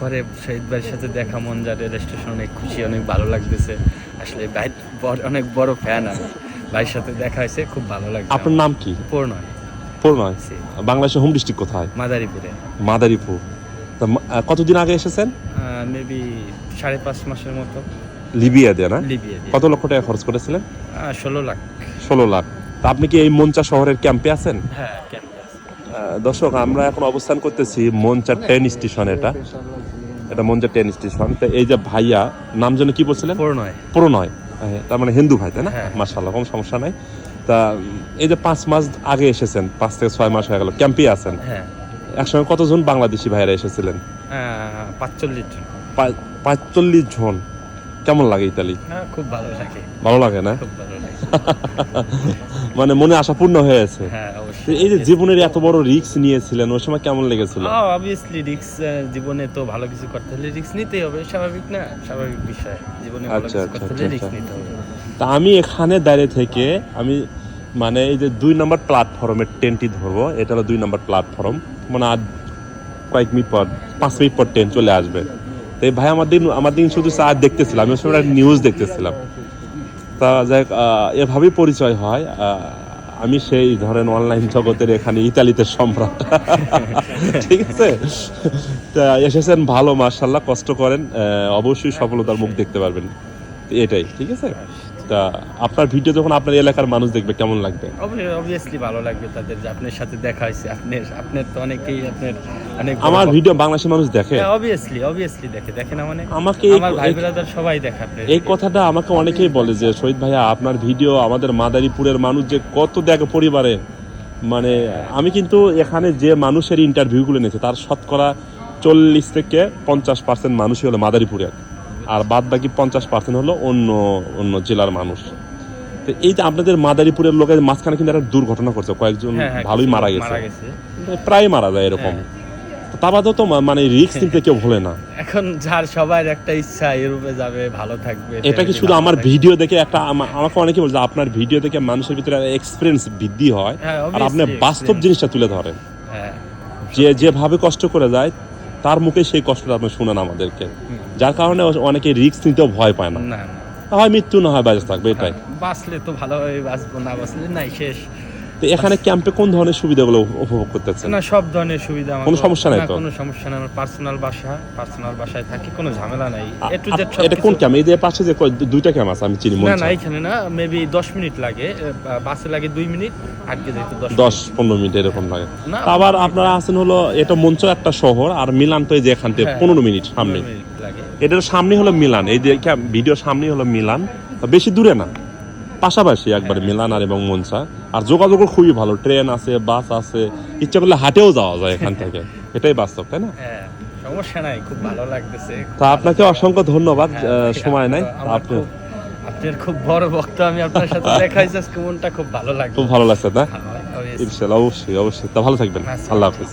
পরে শহীদ ভাইয়ের সাথে দেখা মন যারে রেজিস্ট্রেশন অনেক খুশি অনেক ভালো লাগতেছে। আসলে ভাই বড়- অনেক বড় ফ্যান আমি। ভাইয়ের সাথে দেখা হয়েছে খুব ভালো লাগছে আপনার নাম কি? পূর্ণয়। পূর্ণয়? বাংলাদেশের হোম ডিস্ট্রিক্ট কোথায়? মাদারীপুরে। মাদারীপুর। তা কতদিন আগে এসেছেন? মেবি সাড়ে পাঁচ মাসের মতো। লিবিয়া দিয়ে না? কত লক্ষ টাকা খরচ করেছিলেন? ষোলো লাখ। ষোলো লাখ। তা আপনি কি এই মঞ্চা শহরের ক্যাম্পে আছেন? হ্যাঁ ক্যাম্পাস আহ, দর্শক আমরা এখন অবস্থান করতেছি মঞ্চা ট্রেন স্টেশন এটা। এটা মঞ্চা ট্রেন স্টেশন তো এই যে ভাইয়া নাম যেন কি বলছিলেন? পূর্ণয়। প্রণয়। হ্যাঁ, তার মানে হিন্দু ভাই তাই না? হ্যাঁ। মার্শাল্লাহ কোনো সমস্যা নাই। তা এই যে পাঁচ মাস আগে এসেছেন পাঁচ থেকে ছয় মাস হয়ে গেল ক্যাম্পে আছেন। হ্যাঁ। একসঙ্গে কতজন বাংলাদেশি ভাইরা এসেছিলেন? পাঁচচল্লিশ জন। পাঁচচল্লিশ জন। কেমন লাগে ইতালি? খুব ভালো লাগে। ভালো লাগে না? মানে মনে আশা পূর্ণ হয়েছে হ্যাঁ এই যে জীবনের এত বড় রিস্ক নিয়েছিলেন ওই সময় কেমন লেগেছিল? অবভিয়াসলি রিক্স জীবনে তো ভালো কিছু করতে হলে রিক্স নিতেই হবে স্বাভাবিক না? স্বাভাবিক বিষয়। জীবনে ভালো আচ্ছা, কিছু আচ্ছা, করতে হলে রিক্স আচ্ছা। নিতে হবে। তা আমি এখানে দাঁড়িয়ে থেকে আমি মানে এই যে দুই নম্বর প্ল্যাটফর্মের ট্রেনটি ধরবো এটা হলো দুই নম্বর প্ল্যাটফর্ম মানে আর কয়েক মিনিট পর পাঁচ মিনিট পর ট্রেন চলে আসবে। তো এই ভাই আমার দিন আমার দিন শুধু চা দেখতেছিলাম, আমি একটা নিউজ দেখতেছিলাম। তা যাই এভাবেই পরিচয় হয় আমি সেই ধরেন অনলাইন জগতের এখানে ইতালিতে সম্রাট। ঠিক আছে? তা এসেছেন ভালো মার্শাল্লাহ কষ্ট করেন অবশ্যই সফলতার মুখ দেখতে পারবেন, এটাই, ঠিক আছে? তা আপনার ভিডিও যখন আপনার এলাকার মানুষ দেখবে কেমন লাগবে? অবভিয়াসলি ভালো লাগবে তাদের যে আপনার সাথে দেখা হয়েছে। আপনার আপনার তো অনেকেই আপনার অনেক আমার ভিডিও বাংলাদেশের মানুষ দেখে? অবভিয়াসলি অবভিয়াসলি দেখে দেখে না মানে? আমাকে এই- আমার ভাই ব্রাদার সবাই দেখে এই কথাটা আমাকে অনেকেই বলে যে শহীদ ভাইয়া আপনার ভিডিও আমাদের মাদারীপুরের মানুষ যে কত দেখে পরিবারে। মানে আমি কিন্তু এখানে যে মানুষের ইন্টারভিউগুলো নিয়েছে তার শতকরা চল্লিশ থেকে পঞ্চাশ পার্সেন্ট মানুষই হলো মাদারীপুরের। আর বাদ বাকি পঞ্চাশ পার্সেন্ট হলো অন্য অন্য জেলার মানুষ। তো এই যে আপনাদের মাদারীপুরের লোকের মাঝখানে কিন্তু একটা দুর্ঘটনা করছে কয়েকজন হ্যাঁ, হ্যাঁ, ভালোই মারা গেছে। প্রায় মারা যায় এরকম। হ্যাঁ। তা বাদেও তো মানে রিস্ক নিতে কেউ ভোলে না। এখন যার সবার একটা ইচ্ছা ইউরোপে যাবে ভালো থাকবে এটা কি শুধু আমার ভিডিও দেখে একটা আমাকে অনেকে বলছে আপনার ভিডিও দেখে মানুষের ভিতরে এক্সপিরিয়েন্স বৃদ্ধি হয় আর আপনি বাস্তব জিনিসটা তুলে ধরেন। যে যেভাবে কষ্ট করে যায় তার মুখে সেই কষ্টটা আপনি শুনেন আমাদেরকে। যার কারণে অনেকে রিক্স নিতেও ভয় পায় না। হয় মৃত্যু না হয় বেঁচে থাকবে এটাই। বাঁচলে তো ভালোভাবে বাঁচবো না বাঁচলে নাই শেষ। তো এখানে ক্যাম্পে কোন ধরনের সুবিধাগুলো উপভোগ করতেছেন? না সব ধরনের সুবিধা আমার কোনো সমস্যা নাই তো? কোনো সমস্যা নাই আমার পার্সোনাল বাসা পার্সোনাল বাসায় থাকি কোনো ঝামেলা নাই। আ- এ টু জেড আপ- এটা কোন ক্যাম্প এই যে পাশে যে দুইটা ক্যাম্প আছে আমি চিনি না না এখানে না মেবি দশ মিনিট লাগে বাসে লাগে দুই মিনিট আটকে যেতে দশ দশ পনেরো মিনিট এরকম লাগে। আবার আপনারা আছেন হলো এটা মঞ্চ একটা শহর আর মিলান তো এই যে এখান থেকে হ্যাঁ, পনেরো মিনিট সামনে। এটার সামনে হলো মিলান এই যে ভিডিও সামনে হলো মিলান বেশি দূরে না। পাশাপাশি একবার মিলান আর এবং মনসা আর যোগাযোগও খুবই ভালো। ট্রেন আছে বাস আছে ইচ্ছা করলে হাটেও যাওয়া যায় এখান থেকে। এটাই বাস্তব তাই না? হ্যাঁ সমস্যা নাই খুব ভালো লাগতেছে। তা আপনাকে অসংখ্য ধন্যবাদ হ্যাঁ, সময় নাই। আপনি আপনার খুব বড় বক্তা আমি আপনার সাথে দেখা হয়েছে আজকে মনটা খুব ভালো লাগল। খুব ভালো লাগছে না? হ্যাঁ, ইনশাল্লাহ অবশ্যই অবশ্যই। তা ভালো থাকবেন। আল্লাহ হাফিজ।